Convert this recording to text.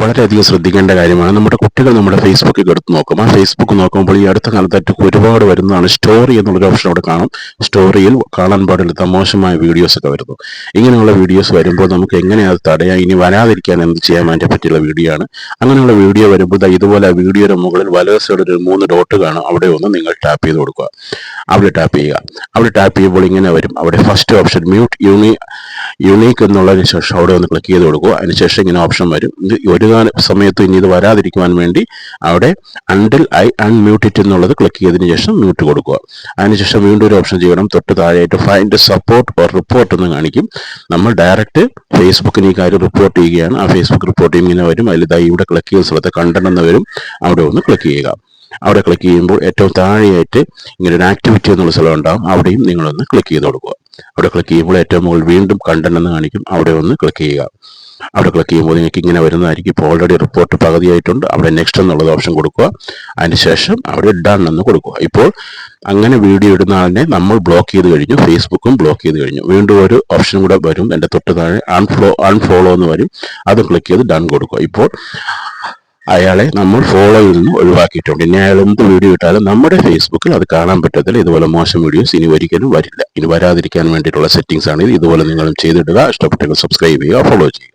വളരെയധികം ശ്രദ്ധിക്കേണ്ട കാര്യമാണ്. നമ്മുടെ കുട്ടികൾ നമ്മുടെ ഫേസ്ബുക്കിൽ എടുത്ത് നോക്കും. ആ ഫേസ്ബുക്ക് നോക്കുമ്പോൾ ഈ അടുത്ത കാലത്തായിട്ട് ഒരുപാട് വരുന്നതാണ് സ്റ്റോറി എന്നുള്ളൊരു ഓപ്ഷൻ അവിടെ കാണും. സ്റ്റോറിയിൽ കാണാൻ പാടില്ലാത്ത മോശമായ വീഡിയോസ് ഒക്കെ വരുന്നു. ഇങ്ങനെയുള്ള വീഡിയോസ് വരുമ്പോൾ നമുക്ക് എങ്ങനെ അത് ഇനി വരാതിരിക്കാൻ എന്ത് ചെയ്യാൻ അതിനെ പറ്റിയുള്ള വീഡിയോ ആണ്. അങ്ങനെയുള്ള വീഡിയോ വരുമ്പോൾ ഇതുപോലെ ആ വീഡിയോയുടെ മുകളിൽ വലത് ഒരു മൂന്ന് ഡോട്ട് കാണും. അവിടെ ഒന്ന് നിങ്ങൾ ടാപ്പ് ചെയ്ത് കൊടുക്കുക. അവിടെ ടാപ്പ് ചെയ്യുക. അവിടെ ടാപ്പ് ചെയ്യുമ്പോൾ ഇങ്ങനെ വരും. അവിടെ first option mute uni unique എന്നുള്ളതിന് ശേഷം അവിടെ ഒന്ന് ക്ലിക്ക് ചെയ്ത് കൊടുക്കുക. അതിനുശേഷം ഇങ്ങനെ ഓപ്ഷൻ വരും. ഒരു കാല സമയത്ത് ഇനി ഇത് വരാതിരിക്കുവാൻ വേണ്ടി അവിടെ അണ്ടിൽ ഐ അൺമ്യൂട്ട് ഇറ്റ് എന്നുള്ളത് ക്ലിക്ക് ചെയ്തതിന് ശേഷം മ്യൂട്ട് കൊടുക്കുക. അതിനുശേഷം വീണ്ടും ഒരു ഓപ്ഷൻ ചെയ്യണം. തൊട്ട് താഴെയായിട്ട് ഫൈൻഡ് സപ്പോർട്ട് ഓർ റിപ്പോർട്ട് എന്ന് കാണിക്കും. നമ്മൾ ഡയറക്റ്റ് ഫേസ്ബുക്കിന് ഈ കാര്യം റിപ്പോർട്ട് ചെയ്യുകയാണ്. ആ ഫേസ്ബുക്ക് റിപ്പോർട്ട് ഇങ്ങനെ വരും. അതിൽ ഇവിടെ ക്ലിക്ക് ചെയ്യുന്ന സ്ഥലത്ത് കണ്ടന്റ് എന്ന് വരും അവിടെ ഒന്ന് ക്ലിക്ക് ചെയ്യുക. അവിടെ ക്ലിക്ക് ചെയ്യുമ്പോൾ ഏറ്റവും താഴെയായിട്ട് ഇങ്ങനെ ഒരു ആക്ടിവിറ്റി എന്നുള്ള സ്ഥലം ഉണ്ടാകും അവിടെയും നിങ്ങളൊന്ന് ക്ലിക്ക് ചെയ്ത് കൊടുക്കുക. അവിടെ ക്ലിക്ക് ചെയ്യുമ്പോൾ ഏറ്റവും മുകളിൽ വീണ്ടും കണ്ടന്റ് എന്ന് കാണിക്കും. അവിടെ ഒന്ന് ക്ലിക്ക് ചെയ്യുക. അവിടെ ക്ലിക്ക് ചെയ്യുമ്പോൾ നിങ്ങൾക്ക് ഇങ്ങനെ വരുന്നതായിരിക്കും. ഇപ്പോൾ ഓൾറെഡി റിപ്പോർട്ട് പകുതിയായിട്ടുണ്ട്. അവിടെ നെക്സ്റ്റ് എന്നുള്ളത് ഓപ്ഷൻ കൊടുക്കുക. അതിന് ശേഷം അവിടെ ഡൺ എന്ന് കൊടുക്കുക. ഇപ്പോൾ അങ്ങനെ വീഡിയോ ഇടുന്ന ആളിനെ നമ്മൾ ബ്ലോക്ക് ചെയ്ത് കഴിഞ്ഞു. ഫേസ്ബുക്കും ബ്ലോക്ക് ചെയ്ത് കഴിഞ്ഞു. വീണ്ടും ഒരു ഓപ്ഷൻ കൂടെ വരും. എന്റെ തൊട്ട് താഴെ അൺഫ്ലോ അൺഫോളോ എന്ന് വരും. അത് ക്ലിക്ക് ചെയ്ത് ഡൺ കൊടുക്കുക. ഇപ്പോൾ അയാളെ നമ്മൾ ഫോളോയിൽ നിന്ന് ഒഴിവാക്കിയിട്ടുണ്ട്. ഇനി അയാൾ എന്ത് വീഡിയോ ഇട്ടാലും നമ്മുടെ ഫേസ്ബുക്കിൽ അത് കാണാൻ പറ്റത്തില്ല. ഇതുപോലെ മോശം വീഡിയോസ് ഇനി ഒരിക്കലും വരില്ല. ഇനി വരാതിരിക്കാൻ വേണ്ടിയിട്ടുള്ള സെറ്റിംഗ്സ് ആണ് ഇത്. ഇതുപോലെ നിങ്ങളും ചെയ്തിടുക. ഇഷ്ടപ്പെട്ടെങ്കിൽ സബ്സ്ക്രൈബ് ചെയ്യുക ഫോളോ ചെയ്യുക.